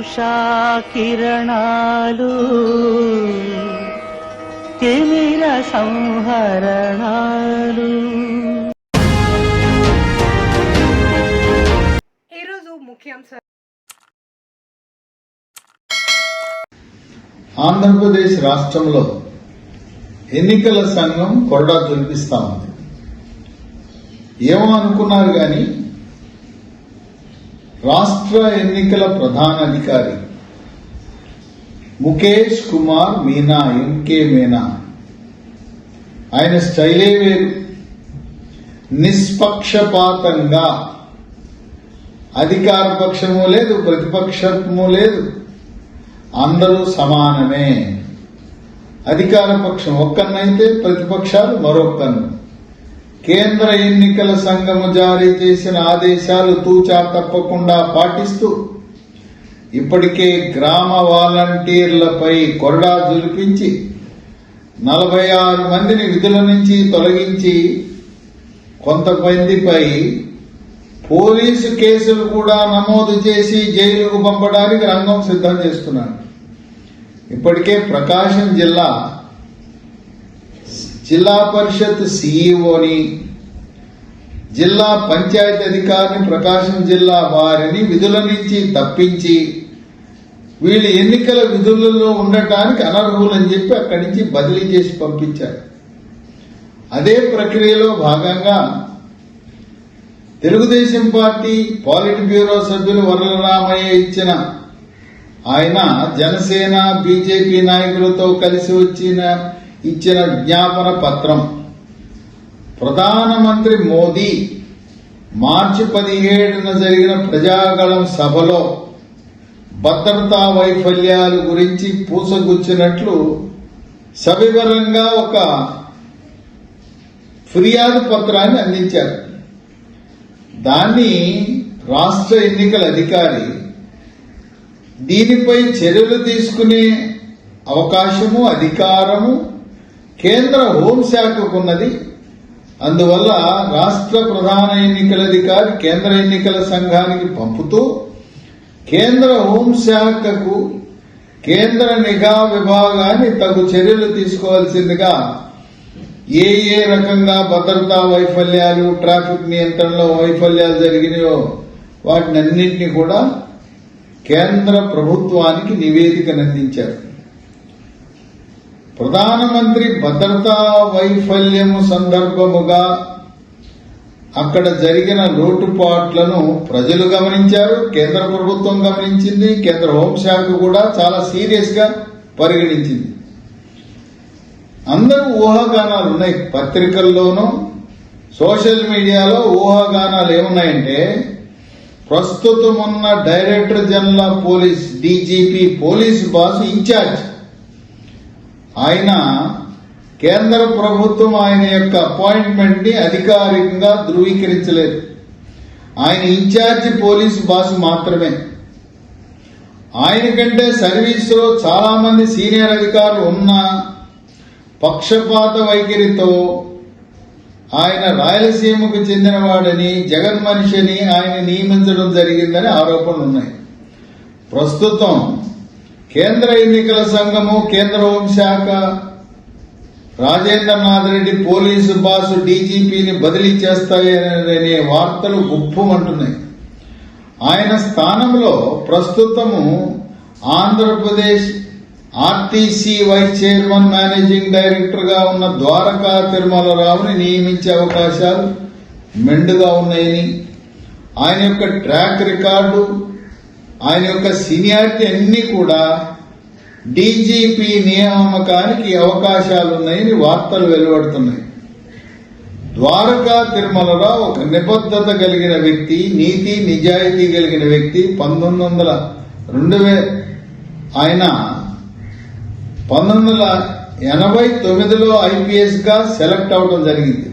ఉషా కిరణాలు తిమిర సంహరణాలు. ఈరోజు ముఖ్యాంశాలు ఆంధ్రప్రదేశ్ రాష్ట్రంలో ఎన్నికల సంఘం కొరడా ఉంది. ఏమో అనుకున్నారు కానీ రాష్ట్ర ఎన్నికల ప్రధాన అధికారి ముఖేష్ కుమార్ మీనా ఎంకే మీనా. ఆయన స్టైలే వేరు. నిష్పక్షపాతంగా. అధికార పక్షము లేదు ప్రతిపక్షము లేదు. అందరూ సమానమే. అధికార పక్షం ఒక్కన్నైతే ప్రతిపక్షాలు మరొక్కను కేంద్ర ఎన్నికల సంఘము జారీ చేసిన ఆదేశాలు తూచా తప్పకుండా పాటిస్తూ ఇప్పటికే గ్రామ వాలంటీర్లపై కొరడా జులిపించి నలభై ఆరు మందిని విధుల నుంచి తొలగించి కొంతమందిపై పోలీసు కేసులు కూడా నమోదు చేసి జైలుకు పంపడానికి రంగం సిద్ధం చేస్తున్నారు. ఇప్పటికే ప్రకాశం జిల్లా జిల్లా పరిషత్ సీఈఓని జిల్లా పంచాయతీ అధికారిని ప్రకాశం జిల్లా వారిని విధుల నుంచి తప్పించి వీళ్ళు ఎన్నికల విధులలో ఉండటానికి అనర్హులని చెప్పి అక్కడి నుంచి బదిలీ చేసి పంపించారు. అదే ప్రక్రియలో భాగంగా తెలుగుదేశం పార్టీ పాలిట్ బ్యూరో సభ్యులు వరలరామయ్య ఇచ్చిన ఆయన జనసేన బీజేపీ నాయకులతో కలిసి వచ్చిన ఇచ్చిన విజ్ఞాపన పత్రం. ప్రధానమంత్రి మోదీ మార్చి పదిహేడున జరిగిన ప్రజాగళం సభలో భద్రతా వైఫల్యాలు గురించి పూసగుచ్చినట్లు సవివరంగా ఒక ఫిర్యాదు పత్రాన్ని అందించారు. దాన్ని రాష్ట్ర ఎన్నికల అధికారి దీనిపై చర్యలు తీసుకునే అవకాశము అధికారము కేంద్ర హోంశాఖకున్నది. అందువల్ల రాష్ట్ర ప్రధాన ఎన్నికల అధికారి కేంద్ర ఎన్నికల సంఘానికి పంపుతూ కేంద్ర హోంశాఖకు కేంద్ర నిఘా విభాగాన్ని తగు చర్యలు తీసుకోవాల్సిందిగా ఏ ఏ రకంగా భద్రతా వైఫల్యాలు ట్రాఫిక్ నియంత్రణలో వైఫల్యాలు జరిగినాయో వాటిని అన్నింటినీ కూడా కేంద్ర ప్రభుత్వానికి నివేదికనందించారు. ప్రధానమంత్రి భద్రతా వైఫల్యము సందర్భముగా అక్కడ జరిగిన లోటుపాట్లను ప్రజలు గమనించారు కేంద్ర ప్రభుత్వం గమనించింది కేంద్ర హోంశాఖ కూడా చాలా సీరియస్గా పరిగణించింది. అందరూ ఊహాగానాలు ఉన్నాయి పత్రికల్లోనూ సోషల్ మీడియాలో ఊహాగానాలు ఏమున్నాయంటే ప్రస్తుతం ఉన్న director general of police DGP police boss incharge ఆయన కేంద్ర ప్రభుత్వం ఆయన యొక్క అపాయింట్మెంట్ని అధికారికంగా ధృవీకరించలేదు. ఆయన ఇన్ఛార్జ్ పోలీస్ బాస్ మాత్రమే. ఆయన కంటే సర్వీసులో చాలా మంది సీనియర్ అధికారులు ఉన్నా పక్షపాత వైఖరితో ఆయన రాయలసీమకు చెందినవాడని జగన్ మనిషిని ఆయన నియమించడం జరిగిందని ఆరోపణలు ఉన్నాయి ప్రస్తుతం కేంద్ర ఎన్నికల సంఘము కేంద్ర హోంశాఖ రాజేంద్రనాథ్ రెడ్డి పోలీసు బాసు డీజీపీని బదిలీ చేస్తాయనే వార్తలు గుప్పమంటున్నాయి ఆయన స్థానంలో ప్రస్తుతము Andhra Pradesh RTC vice chairman managing డైరెక్టర్గా ఉన్న ద్వారకా తిరుమలరావుని నియమించే అవకాశాలు మెండుగా ఉన్నాయని ఆయన యొక్క ట్రాక్ రికార్డు ఆయన యొక్క సీనియారిటీ అన్ని కూడా డీజీపీ నియామకానికి అవకాశాలున్నాయని వార్తలు వెలువడుతున్నాయి. ద్వారకా తిరుమలరావు ఒక నిబద్ధత కలిగిన వ్యక్తి నీతి నిజాయితీ కలిగిన వ్యక్తి పంతొమ్మిది వందల రెండు వే ఆయన పంతొమ్మిది వందల ఎనభై తొమ్మిదిలో ఐపీఎస్గా సెలెక్ట్ అవడం జరిగింది.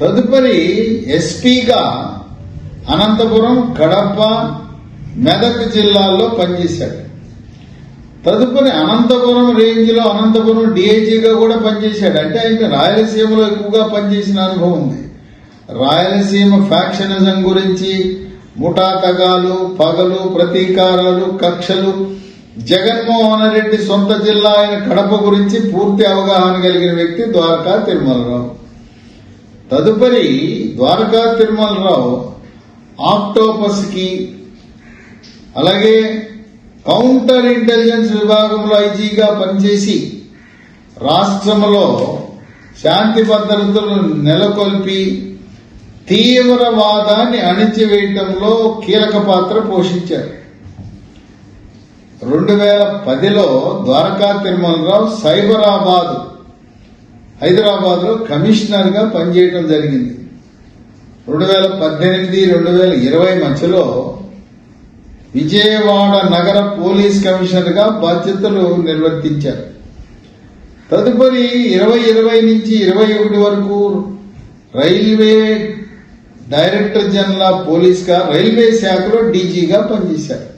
తదుపరి ఎస్పీగా అనంతపురం కడప మెదక్ జిల్లాల్లో పనిచేశాడు. తదుపరి అనంతపురం రేంజ్లో అనంతపురం డిఐజీగా కూడా పనిచేశాడు. అంటే ఆయన రాయలసీమలో ఎక్కువగా పనిచేసిన అనుభవం ఉంది. రాయలసీమ ఫ్యాక్షనిజం గురించి ముఠాతగాలు పగలు ప్రతీకారాలు కక్షలు జగన్మోహన్ రెడ్డి సొంత జిల్లా అయిన కడప గురించి పూర్తి అవగాహన కలిగిన వ్యక్తి ద్వారకా తిరుమలరావు. తదుపరి ద్వారకా తిరుమలరావు ఆక్టోపస్కి అలాగే కౌంటర్ ఇంటెలిజెన్స్ విభాగంలో ఐజీగా పనిచేసి రాష్ట్రంలో శాంతి భద్రతను నెలకొల్పి తీవ్రవాదాన్ని అణిచివేయటంలో కీలక పాత్ర పోషించారు. రెండు వేల పదిలో ద్వారకా తిరుమలరావు సైబరాబాద్ హైదరాబాద్లో కమిషనర్గా పనిచేయడం జరిగింది. రెండు వేల పద్దెనిమిది రెండు వేల ఇరవై మధ్యలో విజయవాడ నగర పోలీస్ కమిషనర్గా బాధ్యతలు నిర్వర్తించారు. తదుపరి ఇరవై ఇరవై నుంచి ఇరవై ఒకటి వరకు రైల్వే డైరెక్టర్ జనరల్ ఆఫ్ పోలీస్గా రైల్వే శాఖలో డీజీగా పనిచేశారు.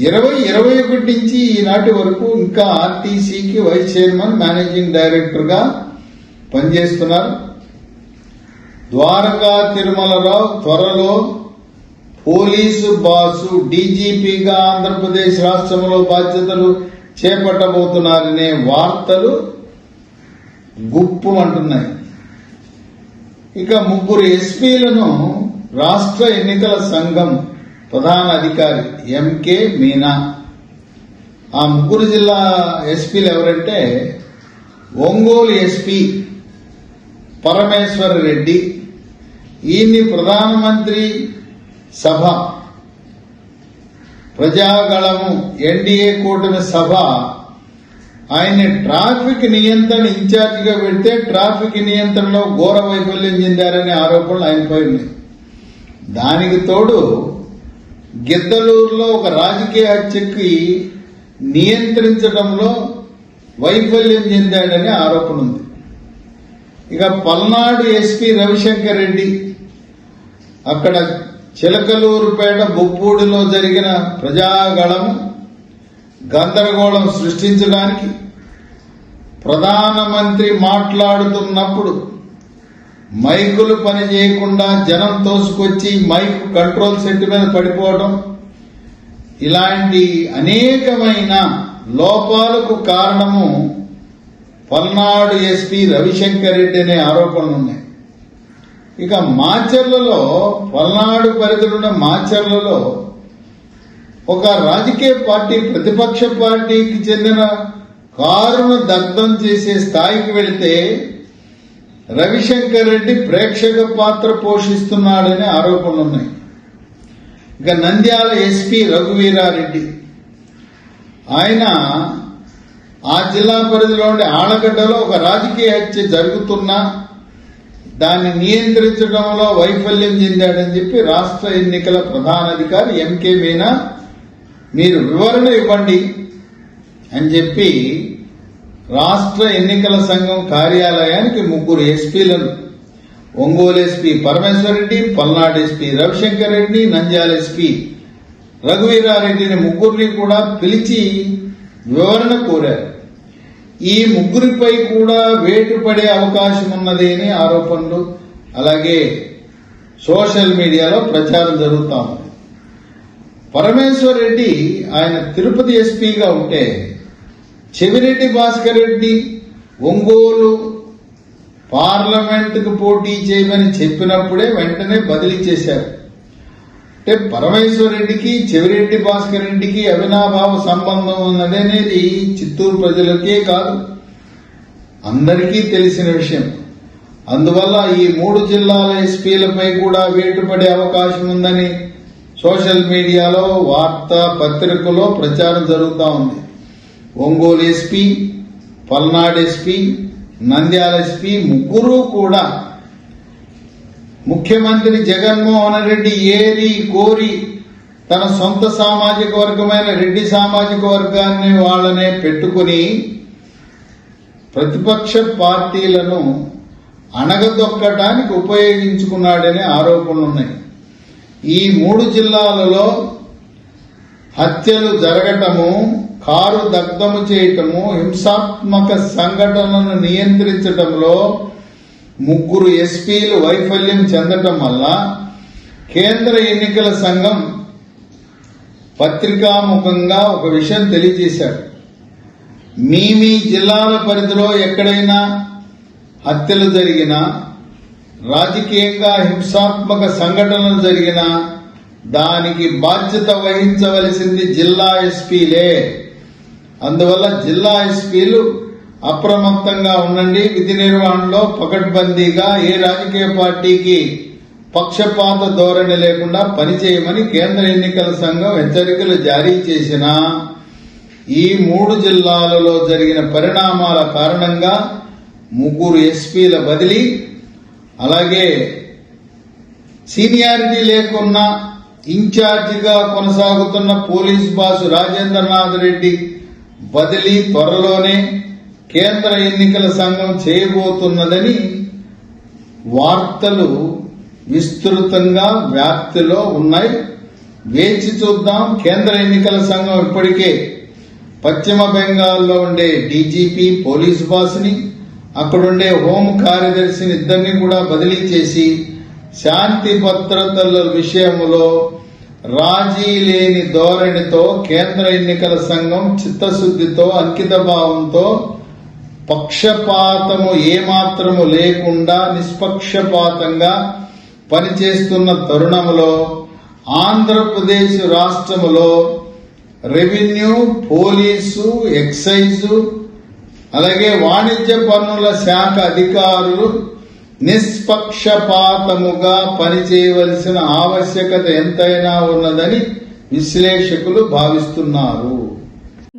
ఇరవై ఇరవై ఒకటి నుంచి ఈనాటి వరకు ఇంకా ఆర్టీసీకి వైస్ చైర్మన్ మేనేజింగ్ డైరెక్టర్గా పనిచేస్తున్నారు. ద్వారకా తిరుమలరావు త్వరలో పోలీసు బాసు డీజీపీగా ఆంధ్రప్రదేశ్ రాష్ట్రంలో బాధ్యతలు చేపట్టబోతున్నారనే వార్తలు గుప్పు అంటున్నాయి ఇక ముగ్గురు ఎస్పీలను రాష్ట్ర ఎన్నికల సంఘం ప్రధాన అధికారి ఎంకే మీనా. ఆ ముగ్గురు జిల్లా ఎస్పీలు ఎవరంటే ఒంగోలు ఎస్పీ పరమేశ్వర రెడ్డి. ఈయన్ని ప్రధానమంత్రి సభ. ప్రజాగళము ఎన్డీఏ కూటమి సభ. ఆయన్ని ట్రాఫిక్ నియంత్రణ ఇన్ఛార్జిగా పెడితే ట్రాఫిక్ నియంత్రణలో ఘోర వైఫల్యం చెందారనే ఆరోపణలు ఆయనపై ఉన్నాయి. దానికి తోడు గిద్దలూరులో ఒక రాజకీయ హత్యకి నియంత్రించడంలో వైఫల్యం చెందాడనే ఆరోపణ ఉంది. ఇక పల్నాడు ఎస్పీ రవిశంకర్ రెడ్డి అక్కడ చిలకలూరుపేట బొప్పూడిలో జరిగిన ప్రజాగళం గందరగోళం సృష్టించడానికి ప్రధానమంత్రి మాట్లాడుతున్నప్పుడు మైకులు పనిచేయకుండా జనం తోసుకొచ్చి మైక్ కంట్రోల్ సెట్ మీద పడిపోవడం ఇలాంటి అనేకమైన లోపాలకు కారణము పల్నాడు ఎస్పీ రవిశంకర్ రెడ్డి అనే ఆరోపణలు ఉన్నాయి ఇక మాచర్లలో పల్నాడు పరిధిలో మాచర్లలో ఒక రాజకీయ పార్టీ ప్రతిపక్ష పార్టీకి చెందిన కారును దగ్ధం చేసే స్థాయికి వెళితే రవిశంకర్ రెడ్డి ప్రేక్షక పాత్ర పోషిస్తున్నాడనే ఆరోపణలు ఉన్నాయి. ఇక నంద్యాల ఎస్పీ రఘువీరారెడ్డి. ఆయన ఆ జిల్లా పరిధిలోని ఆళ్ళగడ్డలో ఒక రాజకీయ హత్య జరుగుతున్నా దాన్ని నియంత్రించడంలో వైఫల్యం చెందాడని చెప్పి రాష్ట్ర ఎన్నికల ప్రధానాధికారి ఎంకే మీనా మీరు వివరణ ఇవ్వండి అని చెప్పి రాష్ట్ర ఎన్నికల సంఘం కార్యాలయానికి ముగ్గురు ఎస్పీలను Ongole SP Parameswarareddy Palnadu SP Ravishankar Reddy Nandyal SP రఘువీరారెడ్డిని ముగ్గురిని కూడా పిలిచి వివరణ కోరారు. ఈ ముగ్గురిపై కూడా వేటు పడే అవకాశం ఉన్నది అని ఆరోపణలు. అలాగే సోషల్ మీడియాలో ప్రచారం జరుగుతూ ఉంది. పరమేశ్వర్ రెడ్డి ఆయన తిరుపతి ఎస్పీగా ఉంటే చెవిరెడ్డి భాస్కర్ రెడ్డి ఒంగోలు పార్లమెంటుకు పోటీ చేయమని చెప్పినప్పుడే వెంటనే బదిలీ చేశారు. అంటే పరమేశ్వరుడికి రెడ్డికి చెవిరెడ్డి భాస్కర్ రెడ్డికి అవినాభావ సంబంధం ఉన్నదనేది చిత్తూరు ప్రజలకే కాదు. అందరికీ తెలిసిన విషయం. అందువల్ల ఈ మూడు జిల్లాల ఎస్పీలపై కూడా వేటుపడే అవకాశం ఉందని సోషల్ మీడియాలో వార్తా పత్రికలో ప్రచారం జరుగుతూ ఉంది. Ongole SP Palnadu SP Nandyal SP ముగ్గురు కూడా ముఖ్యమంత్రి జగన్మోహన్ రెడ్డి ఏరి కోరి తన సొంత సామాజిక వర్గమైన రెడ్డి సామాజిక వర్గాన్ని వాళ్ళనే పెట్టుకుని ప్రతిపక్ష పార్టీలను అణగదొక్కడానికి ఉపయోగించుకున్నాడనే ఆరోపణలు ఉన్నాయి. ఈ మూడు జిల్లాలలో హత్యలు జరగటము కారు దగ్ధము చేయటము హింసాత్మక సంఘటనలను నియంత్రించటంలో ముగ్గురు ఎస్పీలు వైఫల్యం చెందటం వల్ల కేంద్ర ఎన్నికల సంఘం పత్రికాముఖంగా ఒక విషయం తెలియజేశాడు మీ మీ జిల్లాల పరిధిలో ఎక్కడైనా హత్యలు జరిగినా రాజకీయంగా హింసాత్మక సంఘటనలు జరిగినా దానికి బాధ్యత వహించవలసింది జిల్లా ఎస్పీలే. అందువల్ల జిల్లా ఎస్పీలు అప్రమత్తంగా ఉండండి. విధి నిర్వహణలో పకడ్బందీగా ఏ రాజకీయ పార్టీకి పక్షపాత ధోరణి లేకుండా పనిచేయమని కేంద్ర ఎన్నికల సంఘం హెచ్చరికలు జారీ చేసిన ఈ మూడు జిల్లాలలో జరిగిన పరిణామాల కారణంగా ముగ్గురు ఎస్పీల బదిలీ అలాగే సీనియారిటీ లేకున్నా ఇన్ఛార్జిగా కొనసాగుతున్న పోలీస్ బాసు రాజేంద్రనాథ్ రెడ్డి బదిలీ త్వరలోనే కేంద్ర ఎన్నికల సంఘం చేయబోతున్నదని వార్తలు విస్తృతంగా వ్యాప్తిలో ఉన్నాయి. వేచి చూద్దాం. కేంద్ర ఎన్నికల సంఘం ఇప్పటికే పశ్చిమ బెంగాల్లో ఉండే డీజీపీ పోలీస్ బాస్ని అక్కడుండే హోం కార్యదర్శిని ఇద్దరిని కూడా బదిలీ చేసి శాంతి భద్రతల విషయంలో రాజీ లేని ధోరణితో కేంద్ర ఎన్నికల సంఘం చిత్తశుద్ధితో అంకిత భావంతో పక్షపాతము ఏమాత్రము లేకుండా నిష్పక్షపాతంగా పనిచేస్తున్న తరుణములో ఆంధ్రప్రదేశ్ రాష్ట్రములో రెవెన్యూ పోలీసు ఎక్సైజు అలాగే వాణిజ్య పన్నుల శాఖ అధికారులు నిష్పక్షపాతముగా పనిచేయవలసిన ఆవశ్యకత ఎంతైనా ఉన్నదని విశ్లేషకులు భావిస్తున్నారు.